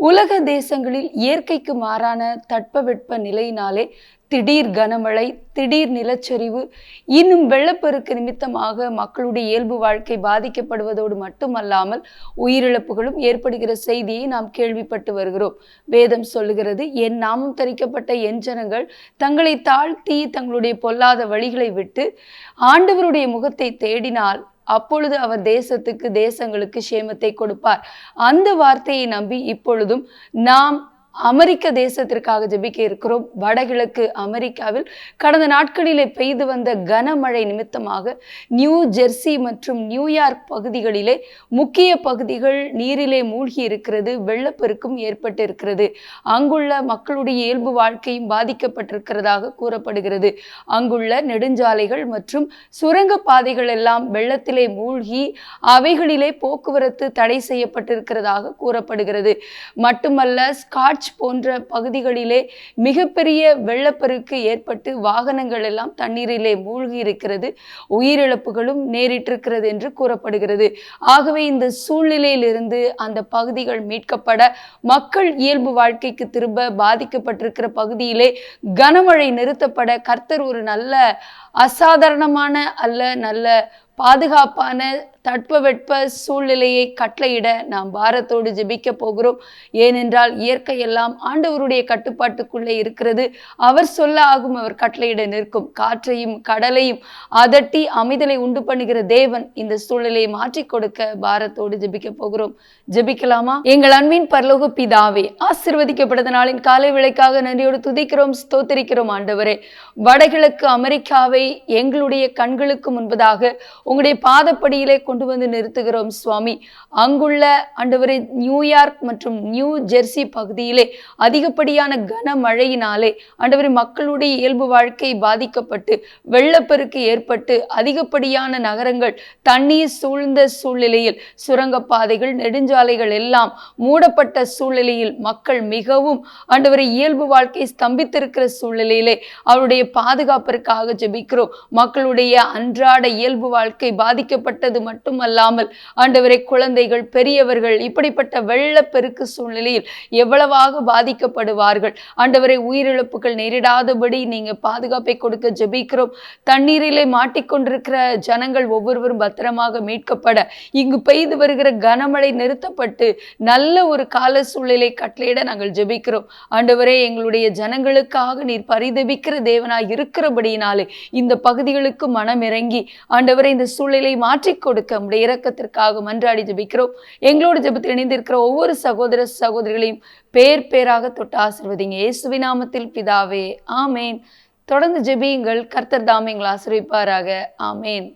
உலக தேசங்களில் இயற்கைக்கு மாறான தட்பவெட்ப நிலையினாலே திடீர் கனமழை திடீர் நிலச்சரிவு இன்னும் வெள்ளப்பெருக்கு நிமித்தமாக மக்களுடைய இயல்பு வாழ்க்கை பாதிக்கப்படுவதோடு மட்டுமல்லாமல் உயிரிழப்புகளும் ஏற்படுகிற செய்தியை நாம் கேள்விப்பட்டு வருகிறோம். வேதம் சொல்லுகிறது என் நாமம் தரிக்கப்பட்ட என் ஜனங்கள் தங்களை தாழ்த்தி தங்களுடைய பொல்லாத வழிகளை விட்டு ஆண்டவருடைய முகத்தை தேடினால் அப்பொழுது அவர் தேசத்துக்கு தேசங்களுக்கு சேமத்தை கொடுப்பார். அந்த வார்த்தையை நம்பி இப்பொழுதும் நாம் அமெரிக்க தேசத்திற்காக ஜெபிக்க இருக்கிறோம். வடகிழக்கு அமெரிக்காவில் கடந்த நாட்களிலே பெய்து வந்த கனமழை நிமித்தமாக நியூ ஜெர்சி மற்றும் நியூயார்க் பகுதிகளிலே முக்கிய பகுதிகள் நீரிலே மூழ்கி இருக்கிறது வெள்ளப்பெருக்கும் ஏற்பட்டு இருக்கிறது அங்குள்ள மக்களுடைய இயல்பு வாழ்க்கையும் பாதிக்கப்பட்டிருக்கிறதாக கூறப்படுகிறது. அங்குள்ள நெடுஞ்சாலைகள் மற்றும் சுரங்க பாதைகள் எல்லாம் வெள்ளத்திலே மூழ்கி அவைகளிலே போக்குவரத்து தடை செய்யப்பட்டிருக்கிறதாக கூறப்படுகிறது. மட்டுமல்ல ஸ்காட்ச் போன்ற பகுதிகளிலே மிகப்பெரிய வெள்ளப்பெருக்கு ஏற்பட்டு வாகனங்கள் எல்லாம் தண்ணீரிலே மூழ்கி இருக்கிறது. உயிரிழப்புகளும் நேரிட்டிருக்கிறது என்று கூறப்படுகிறது. ஆகவே இந்த சூழ்நிலையிலிருந்து அந்த பகுதிகள் மீட்கப்பட மக்கள் இயல்பு வாழ்க்கைக்கு திரும்ப பாதிக்கப்பட்டிருக்கிற பகுதியிலே கனமழை நிறுத்தப்பட கர்த்தர் ஒரு நல்ல அசாதாரணமான அல்ல நல்ல பாதுகாப்பான தட்பவெட்ப சூழ்நிலையை கட்டளையிட நாம் பாரத்தோடு ஜெபிக்க போகிறோம். ஏனென்றால் இயற்கை எல்லாம் ஆண்டவருடைய கட்டுப்பாட்டுக்குள்ளே இருக்கிறது. அவர் சொல்ல ஆகும் அவர் கட்டளையிட நிற்கும். காற்றையும் கடலையும் அதட்டி அமைதலை உண்டு பண்ணுகிற தேவன் இந்த சூழ்நிலையை மாற்றி கொடுக்க பாரத்தோடு ஜெபிக்க போகிறோம். ஜெபிக்கலாமா? எங்கள் அன்பின் பரலோக பிதாவே ஆசிர்வதிக்கப்பட்ட நாளின் காலை விளைக்காக நன்றியோடு துதிக்கிறோம் ஸ்தோத்திரிக்கிறோம் ஆண்டவரே. வடகிழக்கு அமெரிக்காவை எங்களுடைய கண்களுக்கு முன்பதாக உங்களுடைய பாதப்படியிலே கொண்டு வந்து நிறுத்துகிறோம் சுவாமி. அங்குள்ள ஆண்டவரே நியூயார்க் மற்றும் நியூ ஜெர்சி பகுதியிலே அதிகப்படியான கனமழையினாலே ஆண்டவரே மக்களுடைய இயல்பு வாழ்க்கை பாதிக்கப்பட்டு வெள்ளப்பெருக்கு ஏற்பட்டு அதிகப்படியான நகரங்கள் தண்ணீர் சூழ்ந்த சூழ்நிலையில் சுரங்கப்பாதைகள் நெடுஞ்சாலைகள் எல்லாம் மூடப்பட்ட சூழ்நிலையில் மக்கள் மிகவும் ஆண்டவரை இயல்பு வாழ்க்கை ஸ்தம்பித்திருக்கிற சூழ்நிலையிலே அவருடைய பாதுகாப்பிற்காக ஜெபிக்கிறோம். மக்களுடைய அன்றாட இயல்பு வாழ்க்கை வாழ்க்கை பாதிக்கப்பட்டது மட்டுமல்லாமல் ஆண்டவரை குழந்தைகள் பெரியவர்கள் இப்படிப்பட்ட வெள்ளப்பெருக்கு சூழ்நிலையில் எவ்வளவாக பாதிக்கப்படுவார்கள்? ஆண்டவரை உயிரிழப்புகள் நேரிடாதபடி நீங்க பாதுகாப்பை கொடுக்க ஜெபிக்கிறோம். தண்ணீரிலே மாட்டிக்கொண்டிருக்கிற ஜனங்கள் ஒவ்வொருவரும் பத்திரமாக மீட்கப்பட இங்கு பெய்து வருகிற கனமழை நிறுத்தப்பட்டு நல்ல ஒரு கால சூழ்நிலை கட்டளையிட நாங்கள் ஜெபிக்கிறோம். ஆண்டவரே எங்களுடைய ஜனங்களுக்காக நீர் பரிதபிக்கிற தேவனாய் இருக்கிறபடியினாலே இந்த பகுதிகளுக்கு மனம் இறங்கி ஆண்டவரை இந்த சூழ்நிலை மாற்றி கொடுக்க உடைய இறக்கத்திற்காக மன்றாடி ஜெபிக்கிறோம். எங்களோட ஜெபத்தில் இணைந்திருக்கிற ஒவ்வொரு சகோதர சகோதரிகளையும் பேர் பேராக தொட்டு ஆசிர்வதிங்க. இயேசுவி நாமத்தில் பிதாவே ஆமேன். தொடர்ந்து ஜெபியுங்கள். கர்த்தர் தாம் எங்களை ஆசிரியப்பாராக ஆமேன்.